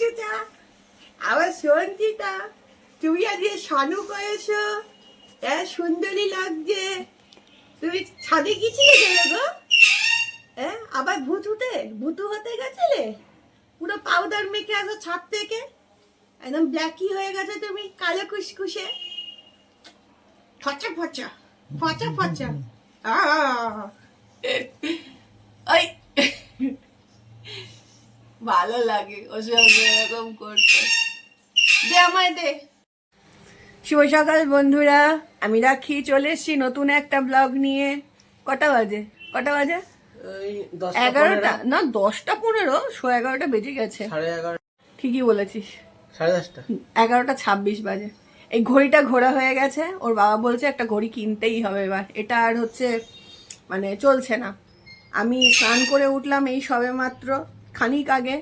পুচুটা আবার সঞ্চিতা, তুমি আজকে শানু করেছ? হ্যাঁ সুন্দরী লাগছে। তুমি ছাদে গেছিলে গেলে গো? আবার ভুতুতে ভুতু হতে গেছিলে? পুরো পাউডার মেখে আসো ছাদ থেকে। একদম ব্ল্যাকি হয়ে গেছে তুমি, কালো কুসকুসে ফচা ফচা ফচা ফচা। আহ! ওই ভালো লাগে ওসব এরকম করতে। দে আমায় দে। শুভ সকাল বন্ধুরা আমি রাখি চলে এসেছি নতুন একটা ব্লগ নিয়ে। কটা বাজে? কটা বাজে? এগারোটা? না দশটা পনেরো শো এগারোটা বেজে গেছে। ঠিকই বলেছিস। সাড়ে দশটা। এগারোটা ছাব্বিশ বাজে। এই ঘড়িটা ঘোরা হয়ে গেছে ওর বাবা বলছে একটা ঘড়ি কিনতেই হবে এবার। এটা আর হচ্ছে মানে চলছে না। আমি স্নান করে উঠলাম এই সবে মাত্র। খানিক আগে।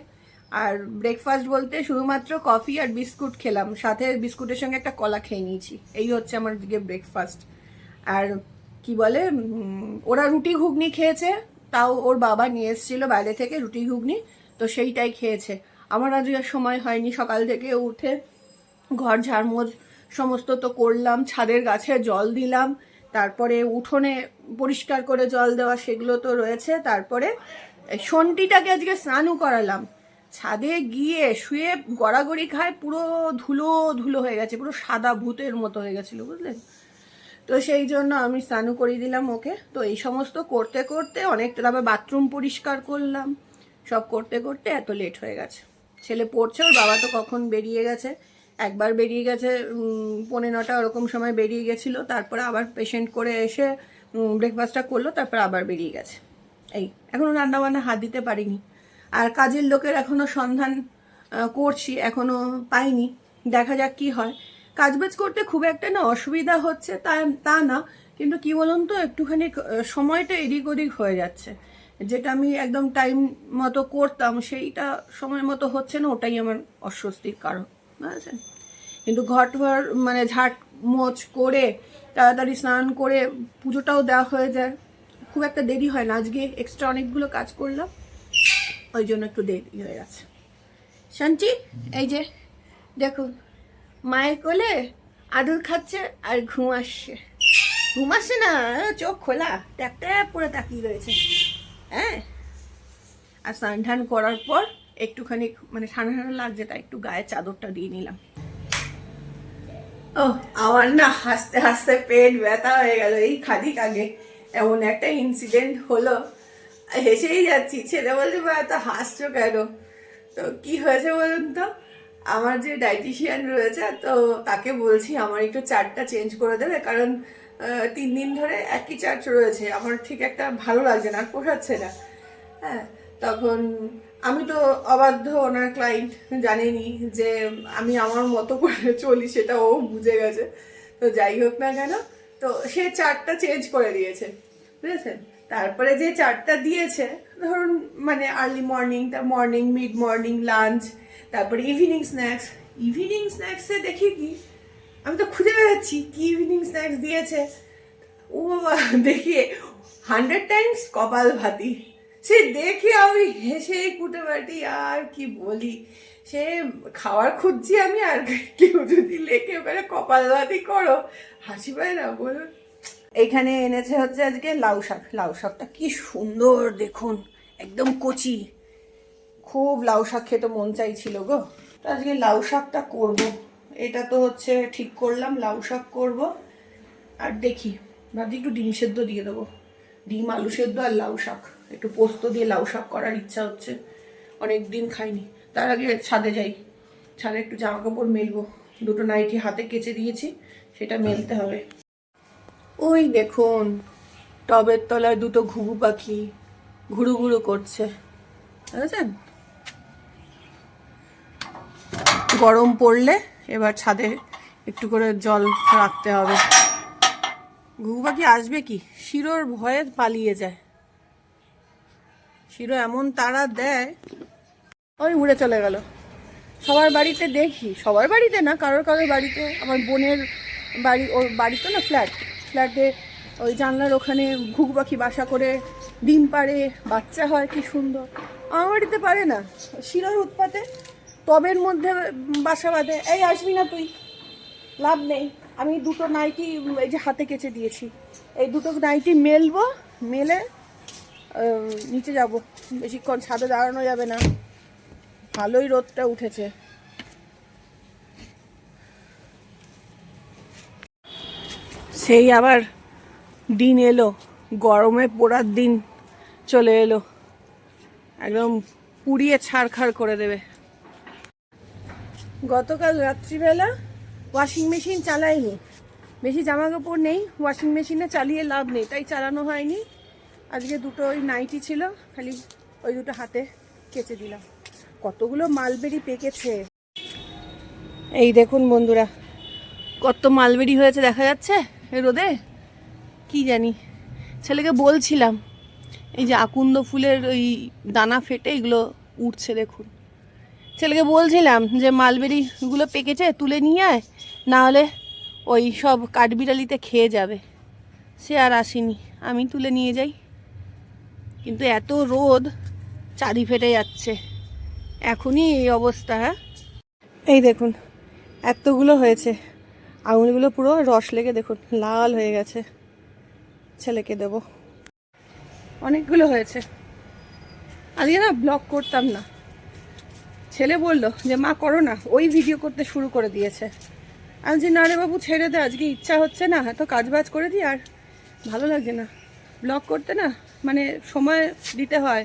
আর ব্রেকফাস্ট বলতে শুধুমাত্র কফি আর বিস্কুট খেলাম। সাথে বিস্কুটের সঙ্গে একটা কলা খেয়ে নিয়েছি। এই হচ্ছে আমার দিকে ব্রেকফাস্ট আর কি বলে ওরা রুটি ঘুগনি খেয়েছে, তাও ওর বাবা নিয়ে এসেছিল বাইরে থেকে রুটি ঘুগনি, তো সেইটাই খেয়েছে। আমার আজ আর সময় হয়নি, সকাল থেকে উঠে ঘর ঝাড়মোজ সমস্ত তো করলাম, ছাদের গাছে জল দিলাম, তারপরে উঠোনে পরিষ্কার করে জল দেওয়া সেগুলো তো রয়েছে, তারপরে সন্টিটাকে আজকে স্নানও করালাম। ছাদে গিয়ে শুয়ে গড়াগড়ি খায় পুরো ধুলো ধুলো হয়ে গেছে পুরো সাদা ভূতের মতো হয়ে গেছিল বুঝলেন তো সেই জন্য আমি স্নানও করিয়ে দিলাম ওকে। তো এই সমস্ত করতে করতে অনেকটা তারপর বাথরুম পরিষ্কার করলাম। সব করতে করতে এত লেট হয়ে গেছে। ছেলে পড়ছে ওর বাবা তো কখন বেরিয়ে গেছে? একবার বেরিয়ে গেছে উম, পৌনে নটা ওরকম সময় বেরিয়ে গেছিল তারপরে আবার পেশেন্ট করে এসে ব্রেকফাস্টটা করল তারপর আবার বেরিয়ে গেছে। এই এখনও রান্নাবান্না হাত দিতে পারিনি। আর কাজের লোকের এখনও সন্ধান করছি এখনও পাইনি। দেখা যাক কি হয়। কাজ বাজ করতে খুব একটা না অসুবিধা হচ্ছে তা তা না, কিন্তু কি বলুন তো, একটুখানি সময়টা এদিক ওদিক হয়ে যাচ্ছে। যেটা আমি একদম টাইম মতো করতাম, সেইটা সময় মতো হচ্ছে না, ওটাই আমার অস্বস্তির কারণ। বুঝেছেন কিন্তু ঘর টর মানে ঝাট মোচ করে, তাড়াতাড়ি স্নান করে পুজোটাও দেওয়া হয়ে যায়। খুব একটা দেরি হয় না। আজকে এক্সট্রা অনেকগুলো কাজ করলাম। ওই জন্য একটু দেরি হয়ে গেছে। শান্তি, এই যে দেখুন মায়ের কোলে আদুর খাচ্ছে আর ঘুম আসছে। ঘুম আসছে না চোখ খোলা। ট্যাপ ট্যাপ করে তাকিয়ে রয়েছে। হ্যাঁ? আর স্নান টান করার পর একটুখানি মানে ঠান্ডা ঠান্ডা লাগছে, তাই একটু গায়ে চাদরটা দিয়ে নিলাম। ও আমার না হাসতে হাসতে পেট ব্যথা হয়ে গেল। এই খাদিক আগে এমন একটা ইনসিডেন্ট হলো। হেসেই যাচ্ছি, ছেলে বলছে বা এত হাসছো কেন? তো কি হয়েছে বলুন তো? আমার যে ডাইটিশিয়ান রয়েছে, তো তাকে বলছি, আমার একটু চার্টটা চেঞ্জ করে দেবে, কারণ তিন দিন ধরে একই চার্ট রয়েছে। আমার ঠিক একটা ভালো লাগছে না পোষাচ্ছে না। হ্যাঁ তখন আমি তো অবাধ্য, ওনার ক্লায়েন্ট জানেনি যে আমি আমার মতো করে চলি, সেটা ও বুঝে গেছে। তো যাই হোক না কেন তো সে চার্টটা চেঞ্জ করে দিয়েছে, বুঝেছেন? তারপরে যে চার্টটা দিয়েছে, ধরুন মানে আর্লি মর্নিং তার মর্নিং মিড মর্নিং লাঞ্চ তারপরে ইভিনিং স্ন্যাক্স ইভিনিং স্ন্যাক্সে দেখি কি? আমি তো খুঁজে বেড়াচ্ছি কি ইভিনিং স্ন্যাক্স দিয়েছে। ও বাবা, দেখি হান্ড্রেড টাইমস কপাল ভাতি। সে দেখে আমি হেসে কুটে বাটি আর কি বলি? সে খাওয়ার খুঁজছি আমি আর কেউ যদি লেখে বেড়ে কপাল ভাতি করো। হাসি পায় না বলুন এইখানে এনেছে হচ্ছে আজকে লাউ শাক। লাউ শাকটা কি সুন্দর, দেখুন, একদম কচি। খুব লাউ শাক খেতে মন চাইছিল গো। তো আজকে লাউ শাকটা করব। এটা তো হচ্ছে ঠিক করলাম, লাউ শাক করব। আর দেখি, ভাবছি একটু ডিম সেদ্ধ দিয়ে দেবো। ডিম, আলু সেদ্ধ আর লাউ শাক। একটু পোস্ত দিয়ে লাউ শাক করার ইচ্ছা হচ্ছে। অনেক দিন খাইনি। তার আগে ছাদে যাই। ছাদে একটু জামা কাপড় মেলবো। দুটো নাইটি হাতে কেচে দিয়েছি, সেটা মেলতে হবে। ওই দেখুন, টবের তলায় দুটো ঘুঘু পাখি ঘুরু ঘুরু করছে। বুঝেছেন গরম পড়লে এবার ছাদে একটু করে জল রাখতে হবে। ঘুঘু পাখি আসবে কি? শিরোর ভয়ে পালিয়ে যায়। শিরো এমন তারা দেয় ওই উড়ে চলে গেল। সবার বাড়িতে দেখি, সবার বাড়িতে না, কারোর কারোর বাড়িতে। আমার বোনের বাড়ি, ওর বাড়ি তো না ফ্ল্যাট ফ্ল্যাটে ওই জানলার ওখানে ঘুঘু পাখি বাসা করে ডিম পাড়ে, বাচ্চা হয় কি সুন্দর। আমার বাড়িতে পারে না শিরোর উৎপাতে, টবের মধ্যে বাসা বাঁধে। এই আসবি না তুই, লাভ নেই। আমি দুটো নাইটি, এই যে হাতে কেচে দিয়েছি। এই দুটো নাইটি মেলবো, মেলে নিচে যাব। বেশিক্ষণ ছাদে দাঁড়ানো যাবে না। ভালোই রোদটা উঠেছে। সেই আবার দিন এলো, গরমে পোড়ার দিন চলে এলো। একদম পুড়িয়ে ছাড়খাড় করে দেবে। গতকাল রাত্রিবেলা ওয়াশিং মেশিন চালাইনি বেশি জামা কাপড় নেই ওয়াশিং মেশিনে চালিয়ে লাভ নেই, তাই চালানো হয়নি। আজকে দুটো ওই নাইটি ছিল, খালি ওই দুটো হাতে কেচে দিলাম। কতগুলো মালবেরি পেকেছে? এই দেখুন বন্ধুরা, কত মালবেরি হয়েছে দেখা যাচ্ছে রোদে? কি জানি, ছেলেকে বলছিলাম, এই যে আকুন্দ ফুলের ওই দানা ফেটে এগুলো উঠছে দেখুন। ছেলেকে বলছিলাম যে মালবেরিগুলো পেকেছে তুলে নিয়ে আয়, না হলে ওই সব কাঠবিড়ালিতে খেয়ে যাবে। সে আর আসেনি, আমি তুলে নিয়ে যাই। কিন্তু এত রোদ, চারি ফেটে যাচ্ছে। এখনই এই অবস্থা হ্যাঁ? এই দেখুন, এতগুলো হয়েছে। আঙুলগুলো পুরো রস লেগে, দেখুন, লাল হয়ে গেছে। ছেলেকে দেব। অনেকগুলো হয়েছে। আজকে না ব্লগ করতাম না। ছেলে বলল যে, মা, করো না, ওই ভিডিও করতে শুরু করে দিয়েছে। আমি যে না রে বাবু, ছেড়ে দে, আজকে ইচ্ছা হচ্ছে না, এত কাজ বাজ করে দিই আর ভালো লাগছে না। ব্লগ করতে না মানে সময় দিতে হয়।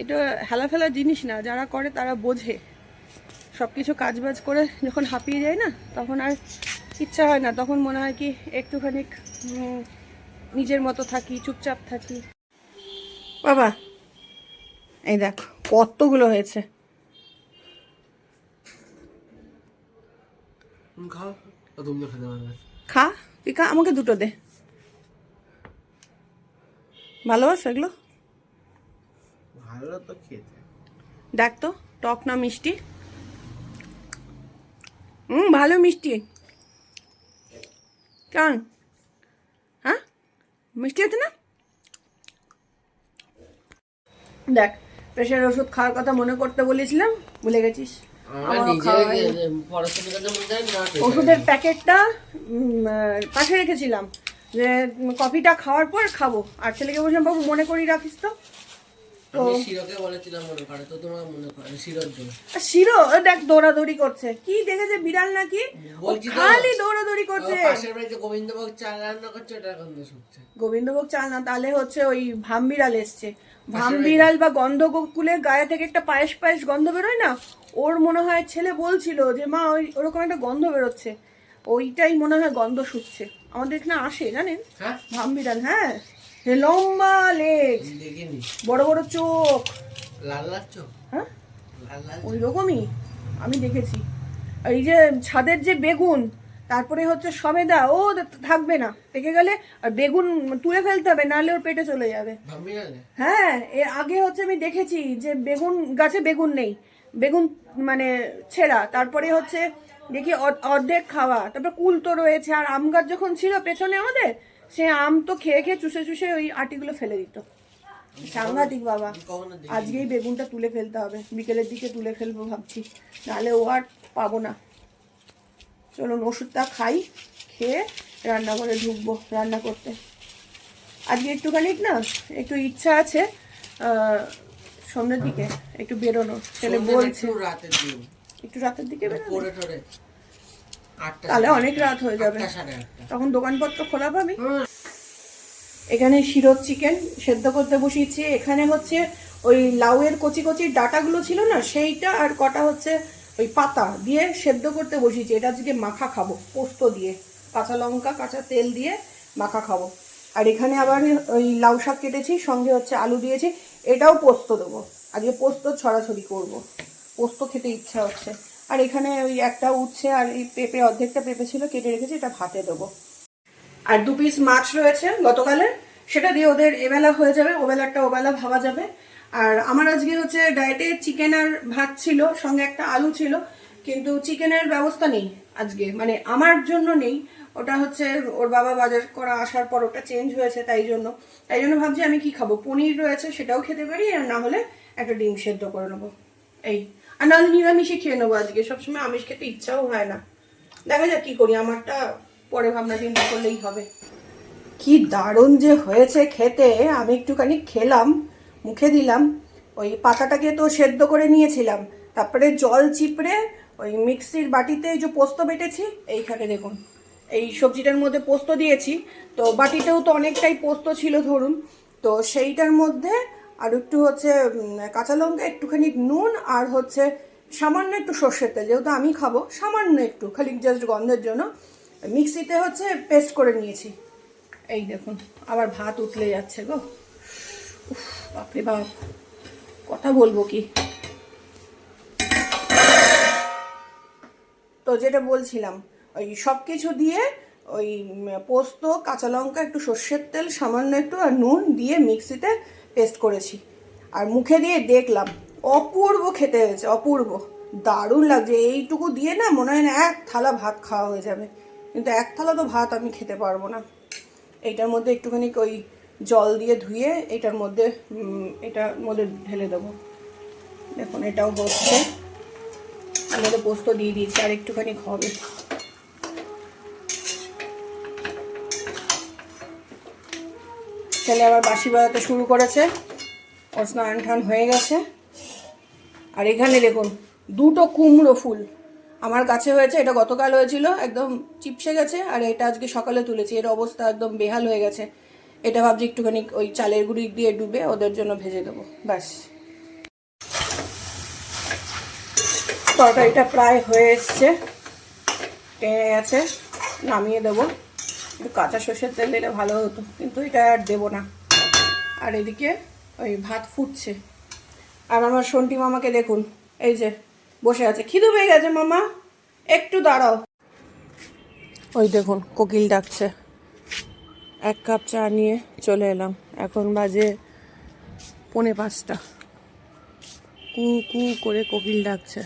এটা হেলা হেলাফেলা জিনিস না যারা করে তারা বোঝে। সব কিছু কাজ বাজ করে যখন হাঁপিয়ে যায় না তখন আর ইচ্ছা হয় না তখন মনে হয় কি একটুখানি নিজের মতো থাকি চুপচাপ থাকি। বাবা এই দেখ কতগুলো হয়েছে। খা তুই খা আমাকে দুটো দে। ভালোবাসো এগুলো? ভালো তো খেতে। দেখ তো টক না মিষ্টি? হুম ভালো মিষ্টি। কেমন? হ্যাঁ? মিষ্টি আছে না? দেখ প্রেশার ওষুধ খাওয়ার কথা মনে করতে বলেছিলাম ভুলে গেছিস? ওষুধের প্যাকেটটা পাশে রেখেছিলাম। যে কফিটা খাওয়ার পর খাব। আর ছেলেকে বলছিলাম বাবু মনে করি রাখিস তো। আমি শিরকে বলেছিলাম মনে করে তো তোমার মনে করে শিরোর জন্য শিরো? দেখ দৌড়াদৌড়ি করছে। কি দেখেছে বিড়াল নাকি? ও বলছি তো। খালি দৌড়াদৌড়ি করছে। পাশের বাড়িতে গোবিন্দভোগ চাল রান্না করছে ওটার গন্ধ শুকছে। গোবিন্দভোগ চাল না তাহলে হচ্ছে ওই ভাম বিড়াল এসছে। ভাম বিড়াল বা গন্ধগোকুলের গায়ে থেকে একটা পায়েস পায়েস গন্ধ বেরোয় না? ওর মনে হয় ছেলে বলছিল যে মা ওই ওরকম একটা গন্ধ বেরোচ্ছে। ওইটাই মনে হয় গন্ধ শুকছে। আমাদের এখানে আসে জানেন? হ্যাঁ? ভাম বিড়াল হ্যাঁ? লম্বা লেজ। বড় বড় চোখ। লাল লাল চোখ? হ্যাঁ? ওই রকমই আমি দেখেছি। এই যে ছাদের যে বেগুন তারপরে হচ্ছে সবেদা ও থাকবে না। পেকে গেলে আর বেগুন তুলে ফেলতে হবে নাহলে ওর পেটে চলে যাবে। হ্যাঁ এর আগে হচ্ছে আমি দেখেছি যে বেগুন গাছে বেগুন নেই। বেগুন মানে ছেঁড়া। তারপরে হচ্ছে দেখি অর্ধেক খাওয়া। তারপর কুল তো রয়েছে আর আম গাছ যখন ছিল পেছনে আমাদের সে আম তো খেয়ে খেয়ে চুষে চুষে ওই আটিগুলো ফেলে দিত। সাংঘাতিক বাবা। আজকেই বেগুনটা তুলে ফেলতে হবে। বিকেলের দিকে তুলে ফেলব ভাবছি। নাহলে ও আর পাবো না। চলুন ওষুধটা খাই খেয়ে রান্নাঘরে ঢুকবো রান্না করতে। আজকে একটুখানি না একটু ইচ্ছা আছে আহ, সন্ধ্যের দিকে একটু বেরোনো ছেলে বলছে। একটু রাতের একটু রাতের দিকে বেরোনো তাহলে অনেক রাত হয়ে যাবে। তখন দোকানপত্র খোলা পাবি? এখানে শিরোর চিকেন সেদ্ধ করতে বসিয়েছি। এখানে হচ্ছে ওই লাউয়ের কচি কচি ডাটাগুলো ছিল না সেইটা আর কটা হচ্ছে ওই পাতা দিয়ে সেদ্ধ করতে বসিয়েছি। এটা আজকে মাখা খাব পোস্ত দিয়ে। কাঁচা লঙ্কা কাঁচা তেল দিয়ে মাখা খাব। আর এখানে আবার ওই লাউ শাক কেটেছি সঙ্গে হচ্ছে আলু দিয়েছি। এটাও পোস্ত দেবো। আজকে পোস্ত ছড়াছড়ি করব। পোস্ত খেতে ইচ্ছা হচ্ছে। আর এখানে ওই একটা উঠছে আর এই পেঁপে অর্ধেকটা পেঁপে ছিল কেটে রেখেছি, এটা ভাতে দেবো। আর দু পিস মাছ রয়েছে গতকালের, সেটা দিয়ে ওদের এবেলা হয়ে যাবে ওবেলাটা ওবেলা ভাবা যাবে। আর আমার আজকে হচ্ছে ডায়েটে চিকেন আর ভাত ছিল, সঙ্গে একটা আলু ছিল, কিন্তু চিকেনের ব্যবস্থা নেই আজকে মানে আমার জন্য নেই। ওটা হচ্ছে ওর বাবা বাজার করা আসার পর ওটা চেঞ্জ হয়েছে তাই জন্য। তাই জন্য ভাবছি আমি কি খাব? পনির রয়েছে সেটাও খেতে পারি, আর না হলে একটা ডিম সেদ্ধ করে নেব। এই। আর নাহলে নিরামিষই খেয়ে নেব আজকে। সবসময় আমিষ খেতে ইচ্ছাও হয় না। দেখা যাক কি করি, আমারটা পরে ভাবনা চিন্তা করলেই হবে। কি দারুণ যে হয়েছে খেতে। আমি একটুখানি খেলাম, মুখে দিলাম। ওই পাতাটাকে তো সেদ্ধ করে নিয়েছিলাম। তারপরে জল চিপড়ে ওই মিক্সির বাটিতে যে পোস্ত বেটেছি, এইখানে দেখুন। এই সবজিটার মধ্যে পোস্ত দিয়েছি। তো বাটিতেও তো অনেকটাই পোস্ত ছিল ধরুন। তো সেইটার মধ্যে আর একটু হচ্ছে কাঁচা লঙ্কা, একটুখানি নুন, আর হচ্ছে সামান্য একটু সর্ষের তেল। যেহেতু আমি খাব, সামান্য একটু খালি জাস্ট গন্ধের জন্য মিক্সিতে হচ্ছে পেস্ট করে নিয়েছি। এই দেখুন, আবার ভাত উতলে যাচ্ছে গো। বাপরে বাপ, কথা বলব কি? তো যেটা বলছিলাম, ওই সব কিছু দিয়ে ওই পোস্ত, কাঁচা লঙ্কা, একটু সর্ষের তেল, সামান্য একটু, আর নুন দিয়ে মিক্সিতে পেস্ট করেছি। আর মুখে দিয়ে দেখলাম, অপূর্ব খেতে হয়েছে, অপূর্ব। দারুণ লাগছে, এইটুকু দিয়ে না মনে হয় না এক থালা ভাত খাওয়া হয়ে যাবে। কিন্তু এক থালা তো ভাত আমি খেতে পারব না। এইটার মধ্যে একটুখানি ওই জল দিয়ে ধুয়ে এটার মধ্যে এটার মধ্যে ঢেলে দেবো। দেখুন, এটাও হচ্ছে। আমাদের পোস্ত দিয়ে দিয়েছি, আর একটুখানি হবে ছেলে আবার বাসি বাজাতে শুরু করেছে। ওর স্নান টান হয়ে গেছে। আর এখানে দেখুন, দুটো কুমড়ো ফুল। আমার কাছে হয়েছে, এটা গতকাল হয়েছিল, একদম চিপসে গেছে, আর এটা আজকে সকালে তুলেছি। এর অবস্থা একদম বেহাল হয়ে গেছে। এটা ভাবছি একটুখানি ওই চালের গুঁড়ি দিয়ে ডুবে ওদের জন্য ভেজে দেবো। ব্যাস। তরকারিটা প্রায় হয়ে এসছে। টেনে গেছে নামিয়ে দেবো। কাঁচা সর্ষের তেল দিলে ভালো হতো। কিন্তু এটা আর দেবো না। আর এদিকে ওই ভাত ফুটছে। আর আমার সন্টি মামাকে দেখুন। এই যে, বসে আছে। খিদে পেয়ে গেছে মামা। একটু দাঁড়াও। ওই দেখুন, কোকিল ডাকছে। এক কাপ চা নিয়ে চলে এলাম। এখন বাজে পৌনে পাঁচটা। কু কু করে কোকিল ডাকছে।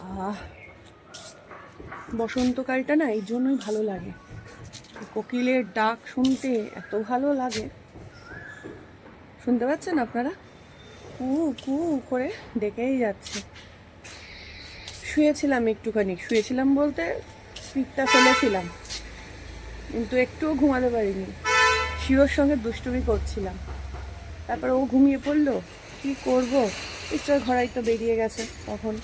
আহ বসন্তকালটা না এই জন্যই ভালো লাগে। কোকিলের ডাক শুনতে এত ভালো লাগে। শুনতে পাচ্ছেন আপনারা? কু কু করে ডেকেই যাচ্ছে। শুয়েছিলাম একটুখানি। শুয়েছিলাম বলতে পিঠটা ফেলেছিলাম। কিন্তু একটুও ঘুমাতে পারিনি। শিওর সঙ্গে দুষ্টুমি করছিলাম। তারপর ও ঘুমিয়ে পড়ল। কি করব? ইস্টার ঘরাই তো বেরিয়ে গেছে তখন।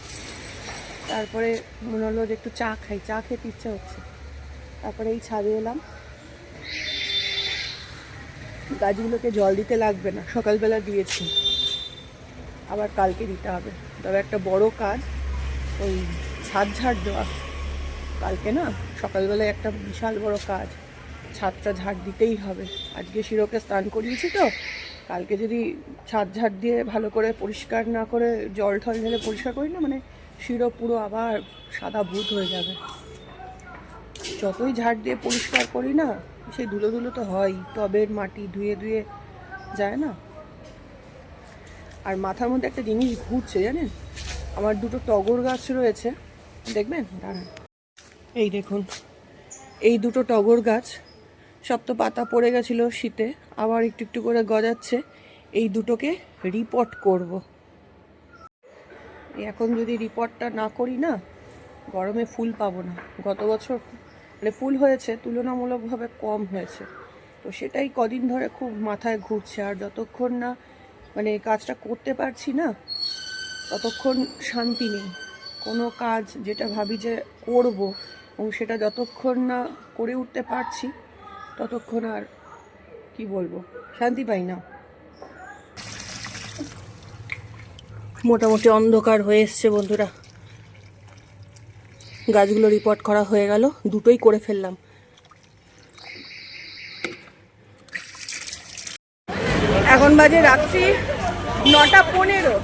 তারপরে মনে হলো যে একটু চা খাই, চা খেতে ইচ্ছে হচ্ছে। তারপরে এই ছাদে এলাম। গাছগুলোকে জল দিতে লাগবে না, সকালবেলা দিয়েছি। আবার কালকে দিতে হবে। তবে একটা বড় কাজ, ওই ছাদ ঝাড় দেওয়া। কালকে না, সকালবেলায় একটা বিশাল বড় কাজ, ছাদটা ঝাড় দিতেই হবে। আজকে শিরোকে স্নান করিয়েছি তো, কালকে যদি ছাদ ঝাড় দিয়ে ভালো করে পরিষ্কার না করে জল ঠল ঢেলে পরিষ্কার করি না মানে শিরো পুরো আবার সাদা ভূত হয়ে যাবে। যতই ঝাড় দিয়ে পরিষ্কার করি না সেই ধুলো ধুলো তো হয়ই, টবের মাটি ধুয়ে ধুয়ে যায় না। আর মাথার মধ্যে একটা জিনিস ঘুরছে, জানেন? আমার দুটো টগর গাছ রয়েছে। দেখবেন? দাঁড়ান। এই দেখুন। এই দুটো টগর গাছ, সব তো পাতা পড়ে গেছিল শীতে, আবার একটু একটু করে গজাচ্ছে। এই দুটোকে রিপোর্ট করব। এখন যদি রিপোর্টটা না করি না, গরমে ফুল পাবো না। গত বছর মানে ফুল হয়েছে, তুলনামূলকভাবে কম হয়েছে। তো সেটাই কদিন ধরে খুব মাথায় ঘুরছে। আর যতক্ষণ না মানে কাজটা করতে পারছি না, ততক্ষণ শান্তি নেই। কোনো কাজ যেটা ভাবি যে করব এবং সেটা যতক্ষণ না করে উঠতে পারছি, ততক্ষণ আর কি বলব? শান্তি পাই না। মোটামুটি অন্ধকার হয়ে এসছে বন্ধুরা। গাছগুলো রিপোর্ট করা হয়ে গেল, দুটোই করে ফেললাম। এখন বাজে রাত্রি নটা পনেরো।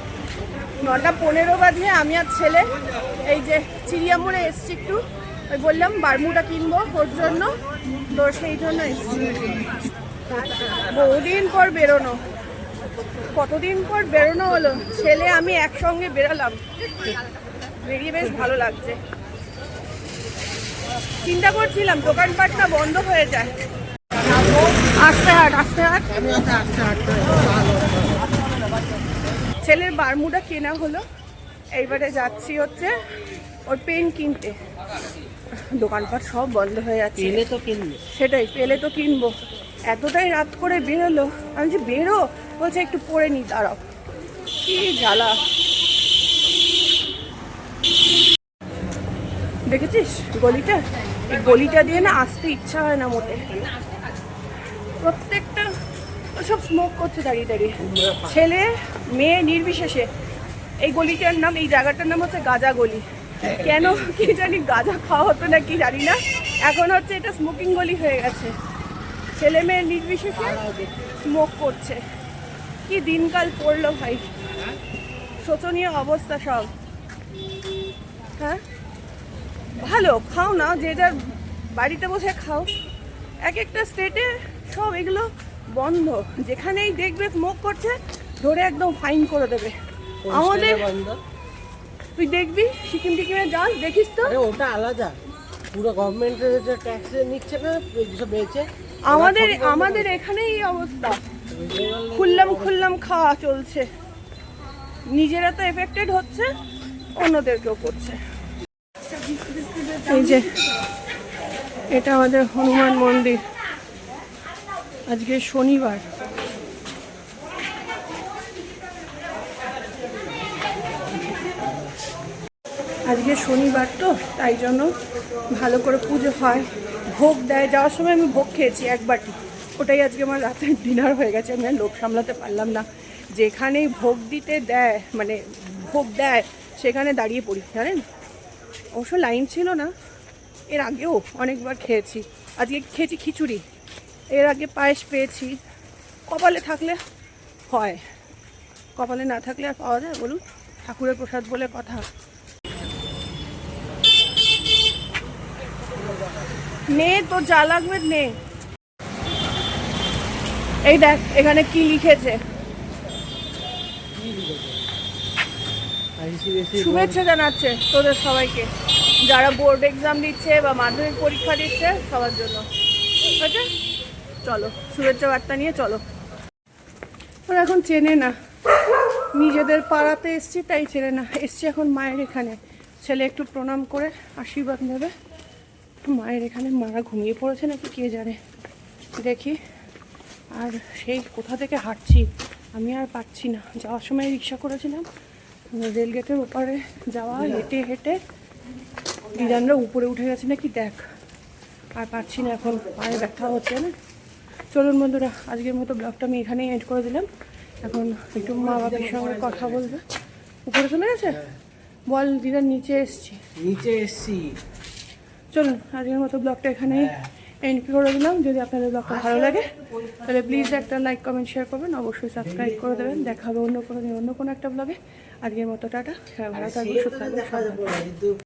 নটা পনেরো বাজে, আমি আর ছেলে এই যে চিড়িয়া মোড়ে এসছি একটু। ওই বললাম বারমুটা কিনবো ওর জন্য। তো সেই জন্য এসছি। বহুদিন পর বেরোনো। কতদিন পর বেরোনো হলো? ছেলে আমি একসঙ্গে বেরালাম। বেরিয়ে বেশ ভালো লাগছে। চিন্তা করছিলাম দোকানপাটটা বন্ধ হয়ে যায়। আস্তে হাট আস্তে হাট। ছেলের বারমুডা কেনা হলো। এইবারে যাচ্ছি হচ্ছে ওর পেন কিনতে। দোকানপাট সব বন্ধ হয়ে যাচ্ছে। পেলে তো কিনবে। সেটাই পেলে তো কিনবো। এতটাই রাত করে বেরোলো, আমি যে বেরো, বলছে একটু পরে নি, দাঁড়াও। কি জ্বালা। দেখেছিস গলিটা? এই গলিটা দিয়ে না আসতে ইচ্ছা হয় না মোটে। প্রত্যেকটা, সব স্মোক করছে দাঁড়িয়ে দাঁড়িয়ে। ছেলে, মেয়ে নির্বিশেষে। এই গলিটার নাম, এই জায়গাটার নাম হচ্ছে গাজা গলি। কেন, কি জানি গাজা খাওয়া হতো না, কি জানি না। এখন হচ্ছে এটা স্মোকিং গলি হয়ে গেছে। ছেলে মেয়ে নির্বিশেষে স্মোক করছে। কি দিনকাল পড়ল ভাই? শোচনীয় অবস্থা সব। হ্যাঁ? ভালো খাও না যে যার বাড়িতে বসে খাও। এক একটা স্টেটে সব এগুলো বন্ধ। যেখানেই দেখবে স্মোক করছে ধরে একদম ফাইন করে দেবে। আমাদের বন্ধ? তুই দেখবি সিকিম টিকিমে যাস দেখিস তো। ওটা আলাদা। পুরো গভর্নমেন্টের যে ট্যাক্স নিচ্ছে না বেচে আমাদের আমাদের এখানেই এই অবস্থা। খুললাম খুললাম খাওয়া চলছে। নিজেরা তো এফেক্টেড হচ্ছে, অন্যদেরকেও করছে। এই যে, এটা আমাদের হনুমান মন্দির। আজকে শনিবার। আজকে শনিবার তো, তাই জন্য ভালো করে পুজো হয়। ভোগ দেয়, যাওয়ার সময় আমি ভোগ খেয়েছি এক বাটি। ওটাই আজকে আমার রাতের ডিনার হয়ে গেছে, আমি আর লোভ সামলাতে পারলাম না। যেখানেই ভোগ দিতে দেয় মানে ভোগ দেয়, সেখানে দাঁড়িয়ে পড়ি, জানেন? অবশ্য লাইন ছিল না। এর আগেও অনেকবার খেয়েছি। আজকে খেয়েছি খিচুড়ি। এর আগে পায়েস পেয়েছি। কপালে থাকলে হয়। কপালে না থাকলে আর পাওয়া যায় বলুন? ঠাকুরের প্রসাদ বলে কথা। নে তো যা লাগবে নে। এই দেখ, এখানে কি লিখেছে। শুভেচ্ছা জানাচ্ছে তোদের সবাইকে। যারা বোর্ড এক্সাম দিচ্ছে বা মাধ্যমিক পরীক্ষা দিচ্ছে, সবার জন্য। আছে চলো, শুভেচ্ছা বার্তা নিয়ে চলো। ওরা এখন চেনে না। নিজেদের পাড়াতে এসছি, তাই চেনে না। এসছি এখন মায়ের এখানে। ছেলে একটু প্রণাম করে আশীর্বাদ নেবে। মায়ের এখানে মারা ঘুমিয়ে পড়েছে নাকি কে জানে? দেখি। আর সেই কোথা থেকে হাঁটছি আমি আর পাচ্ছি না। যাওয়ার সময় রিক্সা করেছিলাম। রেল গেটের ওপারে যাওয়া হেঁটে হেঁটে। দিদানরা উপরে উঠে গেছে নাকি দেখ। আর পাচ্ছি না এখন পায়ে ব্যথা হচ্ছে না। চলুন বন্ধুরা আজকের মতো ব্লগটা আমি এখানেই এড করে দিলাম। এখন একটু মা বাবার সঙ্গে কথা বলবে। উপরে চলে গেছে? বল দিদার নিচে এসছি। নিচে এসছি। চলুন, আজকের মতো ব্লগটা এখানেই এন্ড করে দিলাম। যদি আপনাদের ব্লগটা ভালো লাগে, তাহলে প্লিজ একটা লাইক কমেন্ট শেয়ার করবেন। অবশ্যই সাবস্ক্রাইব করে দেবেন। দেখা হবে অন্য কোনো দিন অন্য কোনো একটা ব্লগে। আজকের মতো টাটা। ভালো থাকবে সুস্থ